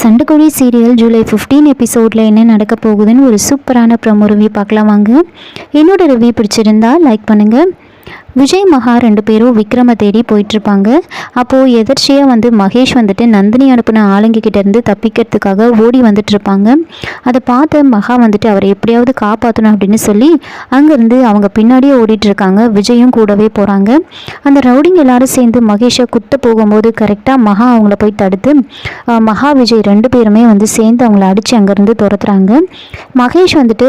சண்டைக்கோழி serial July 15 எபிசோடில் என்ன நடக்க போகுதுன்னு ஒரு சூப்பரான ப்ரமோ ரிவ்யூ பார்க்கலாம் வாங்க. என்னோட ரிவ்யூ பிடிச்சிருந்தா லைக் பண்ணுங்கள் விஜய் மகா ரெண்டு பேரும் விக்ரம தேடி போயிட்டுருப்பாங்க. அப்போது எதர்ச்சியாக வந்து மகேஷ் வந்துட்டு நந்தினி அனுப்பின ஆளுங்கக்கிட்டேருந்து தப்பிக்கிறதுக்காக ஓடி வந்துட்டு இருப்பாங்க அதை பார்த்து மகா வந்துட்டு அவரை எப்படியாவது காப்பாற்றணும் அப்படின்னு சொல்லி அங்கேருந்து அவங்க பின்னாடியே ஓடிட்டுருக்காங்க. விஜயும் கூடவே போகிறாங்க அந்த ரவுடிங்க எல்லாரும் சேர்ந்து மகேஷை குத்த போகும்போது கரெக்டாக மகா அவங்கள போய் தடுத்து மகா விஜய் ரெண்டு பேருமே வந்து சேர்ந்து அவங்கள அடித்து அங்கேருந்து துரத்துறாங்க. மகேஷ் வந்துட்டு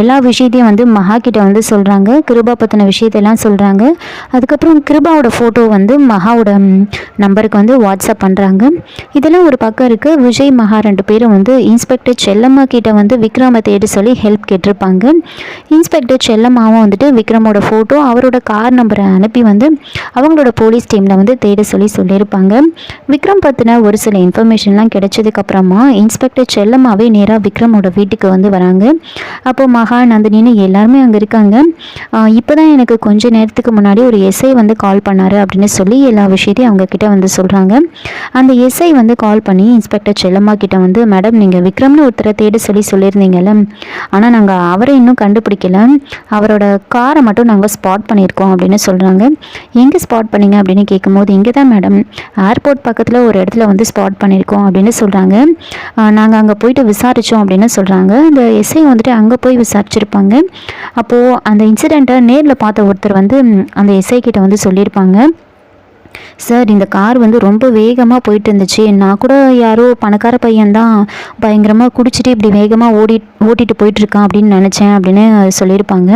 எல்லா விஷயத்தையும் வந்து மகா கிட்ட வந்து சொல்கிறாங்க கிருபா பற்றின விஷயத்தையெல்லாம் சொல்கிறாங்க அதுக்கப்புறம் கிருபாவோட ஃபோட்டோ வந்து மகாவோட நம்பருக்கு வந்து வாட்ஸ்அப் பண்ணுறாங்க இதெல்லாம் ஒரு பக்கம் இருக்குது விஜய் மகா ரெண்டு பேரும் வந்து இன்ஸ்பெக்டர் செல்லம்மா கிட்ட வந்து விக்ரமை தேடி சொல்லி ஹெல்ப் கேட்டிருப்பாங்க. இன்ஸ்பெக்டர் செல்லம்மாவும் வந்துட்டு விக்ரமோட ஃபோட்டோ அவரோட கார் நம்பரை அனுப்பி வந்து அவங்களோட போலீஸ் டீமில் வந்து தேட சொல்லி சொல்லியிருப்பாங்க. விக்ரம் பற்றின ஒரு சில இன்ஃபர்மேஷன்லாம் கிடைச்சதுக்கப்புறமா இன்ஸ்பெக்டர் செல்லம்மாவே நேராக விக்ரமோட வீட்டுக்கு வந்து வராங்க. அப்போது மகா நந்தினின்னு எல்லாருமே அங்கே இருக்காங்க. இப்போ தான் எனக்கு கொஞ்ச நேரத்துக்கு முன்னாடி ஒரு எஸ்ஐ வந்து கால் பண்ணாரு அப்படின்னு சொல்லி எல்லா விஷயத்தையும் அவங்க கிட்ட வந்து சொல்கிறாங்க அந்த எஸ்ஐ வந்து கால் பண்ணி இன்ஸ்பெக்டர் செல்லம்மா கிட்ட வந்து மேடம் நீங்கள் விக்ரம்னு ஒருத்தரை தேட சொல்லி சொல்லியிருந்தீங்கல்ல. ஆனால் நாங்கள் அவரை இன்னும் கண்டுபிடிக்கல. அவரோட காரை மட்டும் நாங்கள் ஸ்பாட் பண்ணியிருக்கோம் அப்படின்னு சொல்கிறாங்க எங்கே ஸ்பாட் பண்ணீங்க? அப்படின்னு கேட்கும்போது இங்கே தான் மேடம். ஏர்போர்ட் பக்கத்தில் ஒரு இடத்துல வந்து ஸ்பாட் பண்ணியிருக்கோம் அப்படின்னு சொல்கிறாங்க நாங்கள் அங்கே போயிட்டு விசாரித்தோம் அப்படின்னு சொல்கிறாங்க அந்த எஸ்ஐ வந்துட்டு அங்கே போய் விசாரிச்சிருப்பாங்க. அப்போது அந்த இன்சிடெண்ட்டை நேரில் பார்த்த ஒருத்தர் வந்து அந்த எஸ்ஐ கிட்ட வந்து சொல்லியிருப்பாங்க சார் இந்த கார் வந்து ரொம்ப வேகமாக போயிட்டு இருந்துச்சு நான் கூட யாரோ பணக்கார பையன்தான் பயங்கரமாக குடிச்சிட்டு இப்படி வேகமாக ஓடி ஓட்டிட்டு போயிட்டுருக்கான் அப்படின்னு நினச்சேன் அப்படின்னு சொல்லியிருப்பாங்க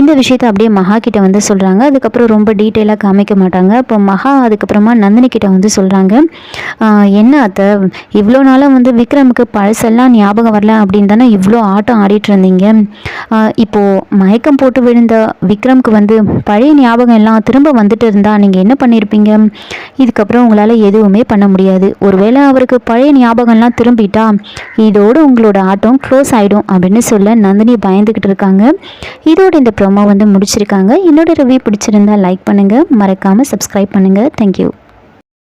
இந்த விஷயத்தை அப்படியே மகா கிட்ட வந்து சொல்கிறாங்க அதுக்கப்புறம் ரொம்ப டீட்டெயிலாக காமிக்க மாட்டாங்க. இப்போ மகா அதுக்கப்புறமா நந்தினி கிட்ட வந்து சொல்கிறாங்க என்ன அத்தை இவ்வளோ நாளாக வந்து விக்ரமுக்கு பழசெல்லாம் ஞாபகம் வரல அப்படின்னு தானே இவ்வளோ ஆட்டம் ஆடிட்டு இருந்தீங்க? இப்போது மயக்கம் போட்டு விழுந்த விக்ரம்க்கு வந்து பழைய ஞாபகம் எல்லாம் திரும்ப வந்துட்டு இருந்தால் நீங்கள் என்ன பண்ணியிருப்பீங்க இதுக்கப்புறம் உங்களால் எதுவுமே பண்ண முடியாது. ஒருவேளை அவருக்கு பழைய ஞாபகம்லாம் திரும்பிட்டா இதோடு உங்களோட ஆட்டம் க்ளோஸ் ஆகிடும் அப்படின்னு சொல்ல நந்தினி பயந்துக்கிட்டு இருக்காங்க. இதோட இந்த ப்ரோமோ வந்து முடிச்சிருக்காங்க. என்னோட ரிவ்யூ பிடிச்சிருந்தா லைக் பண்ணுங்கள் மறக்காமல் சப்ஸ்கிரைப் பண்ணுங்கள் தேங்க்யூ